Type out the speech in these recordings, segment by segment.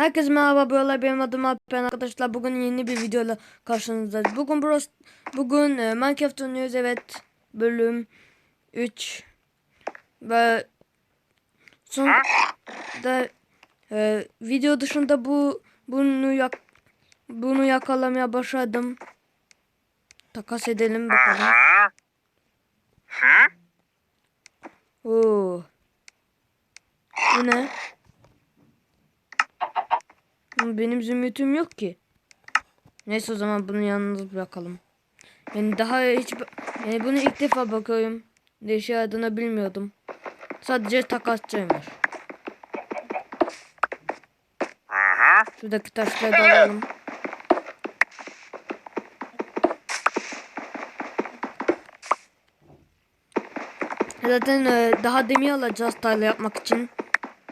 Herkese merhaba böyle benim adım Alp ben arkadaşlar bugün yeni bir videoyla karşınızdayız. Bugün Bros bugün e, Minecraft oynuyoruz evet bölüm 3 ve son da e, video dışında bu bunu yak bunu yakalamaya başladım. Takas edelim bakalım. Oo. Bu ne? Ama Benim zümrütüm yok ki. Neyse o zaman bunu yalnız bırakalım. Yani daha hiç yani bunu ilk defa bakıyorum. Ne şey adını bilmiyordum. Sadece takasçıymış. Şuradaki taşları da alalım. Zaten e, daha demir alacağız tarla yapmak için.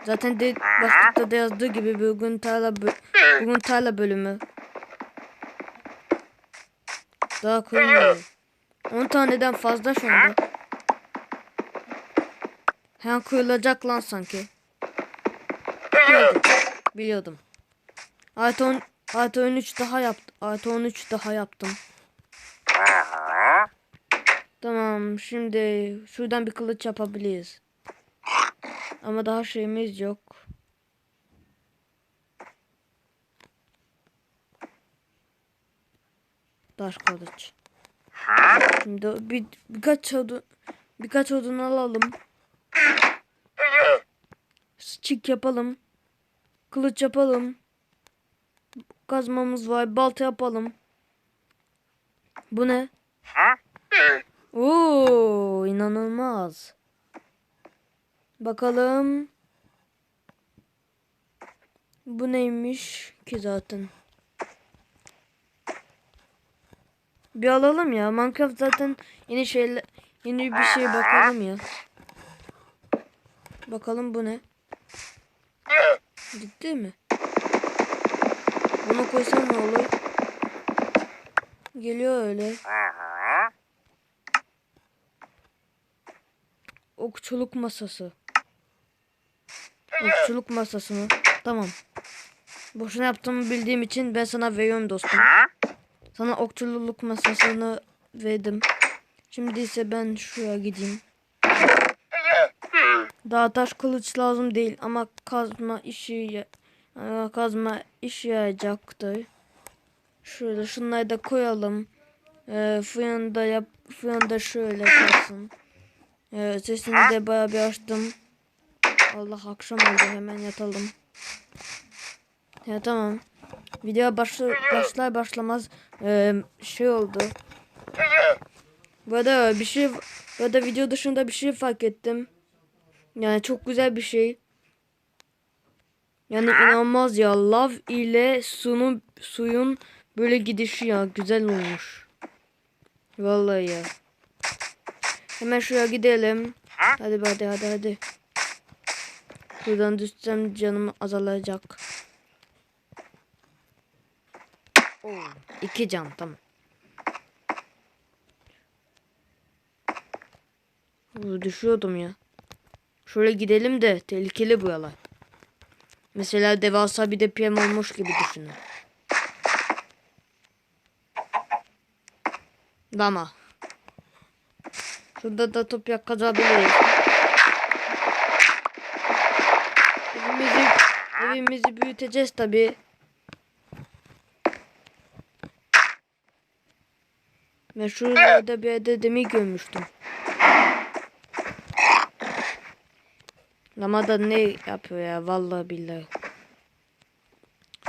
Zaten de başlıkta da yazdığı gibi bugün tarla bugün tarla bölümü. Daha koymuyor. 10 taneden fazla şu anda. Hemen koyulacak lan sanki. Biliyordum. Biliyordum. Artı 10 artı 13 daha yaptım. Artı 13 daha yaptım. Tamam şimdi şuradan bir kılıç yapabiliriz. Ama daha şeyimiz yok. Taş kılıç. Şimdi bir, birkaç odun birkaç odun alalım. Stick yapalım. Kılıç yapalım. Kazmamız var. Balta yapalım. Bu ne? Oo, inanılmaz. Bakalım. Bu neymiş ki zaten? Bir alalım ya. Minecraft zaten yeni şeyler yeni bir şey bakalım ya. Bakalım bu ne? Ciddi mi? Bunu koysam ne olur? Geliyor öyle. Okçuluk masası. Okçuluk masası mı? Tamam. Boşuna yaptığımı bildiğim için ben sana veriyorum dostum. Sana okçuluk masasını verdim. Şimdi ise ben şuraya gideyim. Daha taş kılıç lazım değil ama kazma işi kazma işe yarayacaktır. Şöyle şunları da koyalım. Ee, fırında yap fırında şöyle kalsın. Evet, sesini de bayağı bir açtım. Allah akşam oldu hemen yatalım. Ya tamam. Video başla, başlar başlamaz eee, şey oldu. Bu arada bir şey bu arada video dışında bir şey fark ettim. Yani çok güzel bir şey. Yani inanılmaz ya. Lav ile suyun suyun böyle gidişi ya güzel olmuş. Vallahi ya. Hemen şuraya gidelim. Hadi hadi hadi hadi. Buradan düşsem canım azalacak. Oo, iki can tamam. Düşüyordum ya. Şöyle gidelim de tehlikeli bu yalan. Mesela devasa bir deprem olmuş gibi düşünün. Dama. Şurada da toprak kazabiliriz. Evimizi, evimizi büyüteceğiz tabi. Ve şurada bir yerde demir görmüştüm. Ama da ne yapıyor ya vallahi billahi.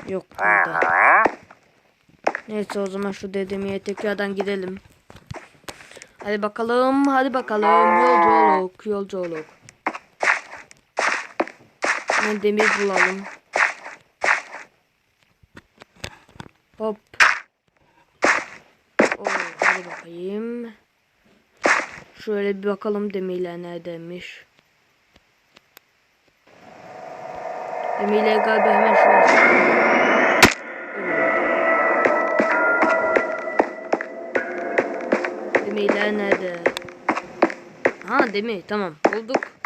Yok burada. Neyse o zaman şu dedemiye tekrardan gidelim. Hadi bakalım, hadi bakalım. Yolculuk, yolculuk. Hemen demir bulalım. Hop. Oo, hadi bakayım. Şöyle bir bakalım demirler neredeymiş. Demirler galiba hemen şurası. Demirler nerede? Ha demir tamam bulduk.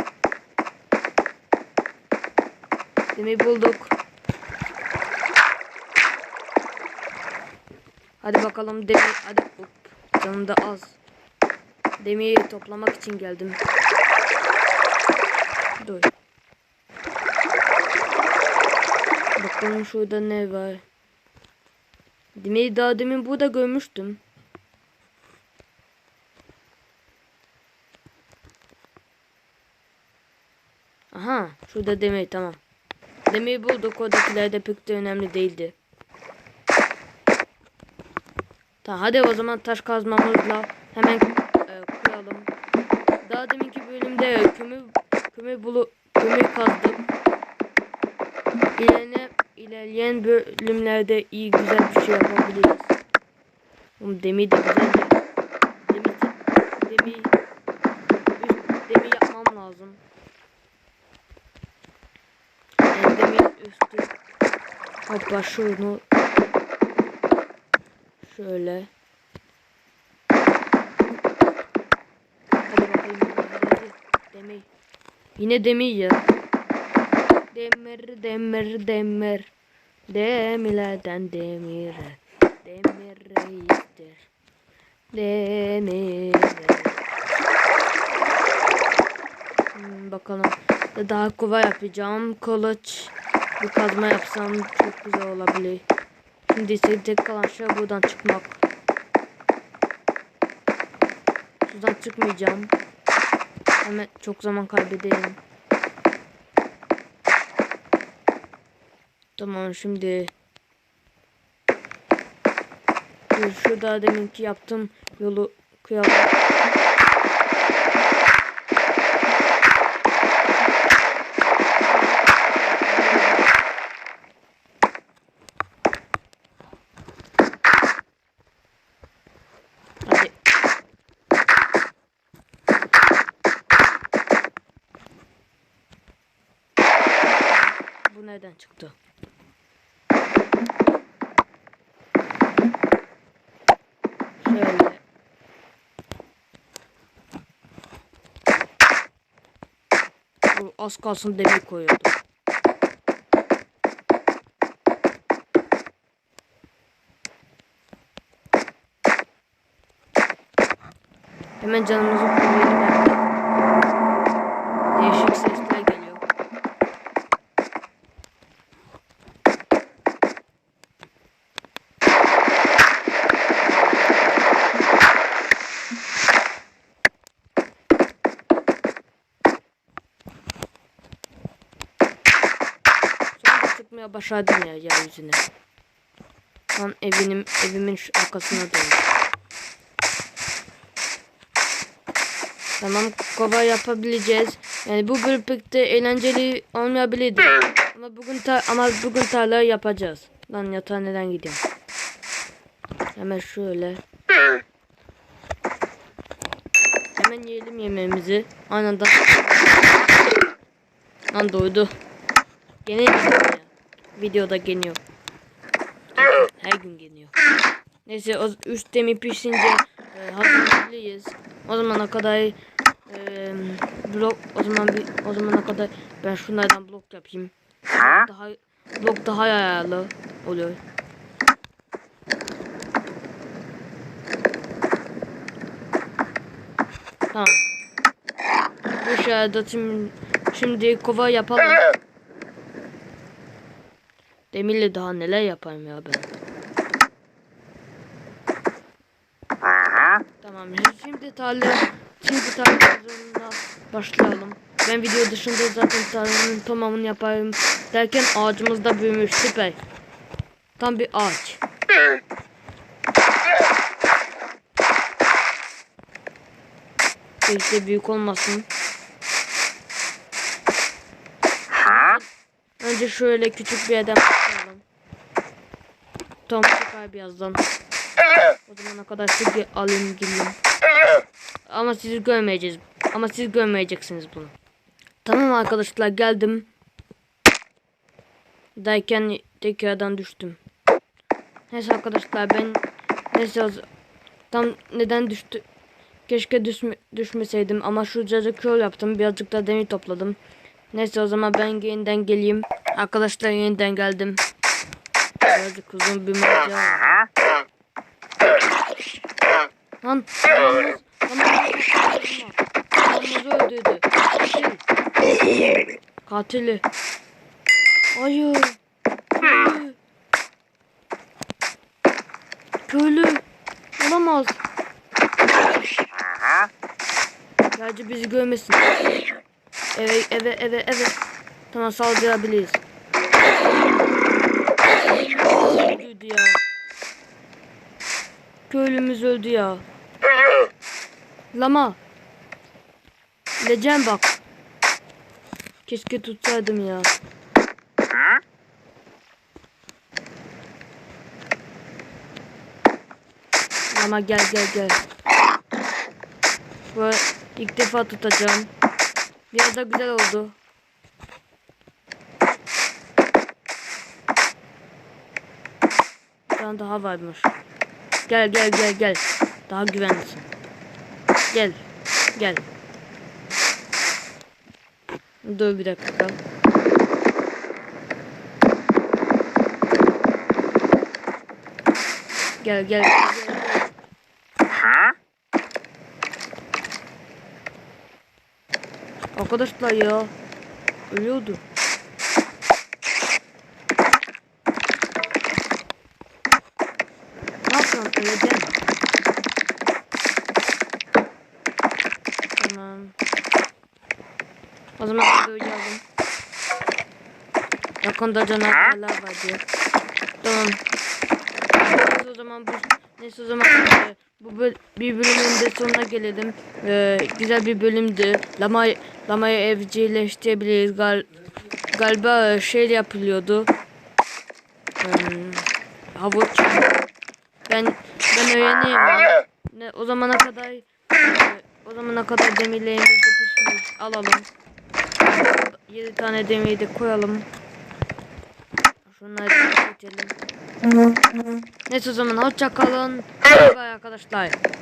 Demir bulduk. Hadi bakalım demir. Hadi hop. Canım da az. Demiri toplamak için geldim. Dur. Bakalım şurada ne var. Demiri daha demin burada görmüştüm. Aha şurada demir tamam. Demir bulduk oradakiler de pek de önemli değildi. Tamam hadi o zaman taş kazmamızla hemen e, koyalım. Daha deminki bölümde kömür kömür bulu kömür kazdık. İlerine, ilerleyen bölümlerde iyi güzel bir şey yapabiliriz. Demir de güzel de. Demir, demir, üst, demir yapmam lazım. Yani demir üstü. Hoppa şunu Şöyle. Hadi bakayım. Demir. Yine demir ya. Demir, demir, demir. Demirlerden demir. Demir reistir. Demir. Hmm, bakalım. Daha kova yapacağım. Kılıç. Bir kazma yapsam çok güzel olabilir. Şimdi ise tek kalan şey buradan çıkmak. Sudan çıkmayacağım. Hemen çok zaman kaybedeyim. Tamam şimdi. Şurada deminki yaptım yolu kıyalım. Hadi. Bu nereden çıktı? Şöyle. Bu az kalsın demir koyuyordu. Hemen canımızı koruyalım Çıkmaya başladım ya yeryüzüne. Lan evimin, evimin şu arkasına döndüm. Tamam kova yapabileceğiz. Yani bu bölüm pek de eğlenceli olmayabilirdi. Ama bugün ta ama bugün tarla yapacağız. Lan yatağa neden gidiyorum? Hemen şöyle. Hemen yiyelim yemeğimizi. Anında. Lan doydu. Gene. Videoda geliyor. Her gün geliyor. Neyse o üç demir pişince e, hazırlayabiliriz. O zamana kadar e, blok o zaman bir o zamana kadar ben şunlardan blok yapayım. Daha blok daha ayarlı oluyor. Tamam. Bu şarada şimdi, şimdi kova yapalım. Demirle daha neler yaparım ya ben. Tamam şimdi tarla şimdi tarla başlayalım. Ben video dışında zaten tarlanın tamamını yaparım derken ağacımız da büyümüş süper. Tam bir ağaç. İşte büyük olmasın. Önce şöyle küçük bir yerden başlayalım. Tam çıkar birazdan. O zamana kadar sizi alayım geleyim. Ama sizi görmeyeceğiz. Ama siz görmeyeceksiniz bunu. Tamam arkadaşlar geldim. Derken tekrardan düştüm. Neyse arkadaşlar ben neyse tam neden düştü keşke düşme, düşmeseydim ama şu cacık yol yaptım birazcık da demir topladım. Neyse o zaman ben yeniden geleyim. Arkadaşlar yeniden geldim. Birazcık uzun bir oldu. Lan Yalnız öldürdü. Katil. Katili. Hayır. Köylü. Köylü. Olamaz. Gerçi bizi görmesin. Eve eve eve eve. Tamam saldırabiliriz. Öldürdü ya. Köylümüz öldü ya. Lama. Lecem bak. Keşke tutsaydım ya. Lama gel gel gel. Bu ilk defa tutacağım. Biraz da güzel oldu. Bir tane daha varmış. Gel gel gel gel. Daha güvenlisin. Gel. Gel. Dur bir dakika. Gel gel. gel. Arkadaşlar ya. Ölüyordu. Ne yapıyorsun? Öleceğim. Tamam. O zaman videoyu yazdım. Yakında canavarlar var diye. Tamam. Neyse o zaman bu neyse o zaman e, bu bir bölümün de sonuna gelelim. E, güzel bir bölümdü. Lama lamayı evcilleştirebiliriz. Gal galiba şey yapılıyordu. Hmm, havuç. Ben ben öğreneyim. Ne o zamana kadar e, o zamana kadar demirlerimizi pişmiş alalım. 7 tane demiri de koyalım. Şunları da geçelim. Neyse o zaman hoşça kalın. Bay arkadaşlar.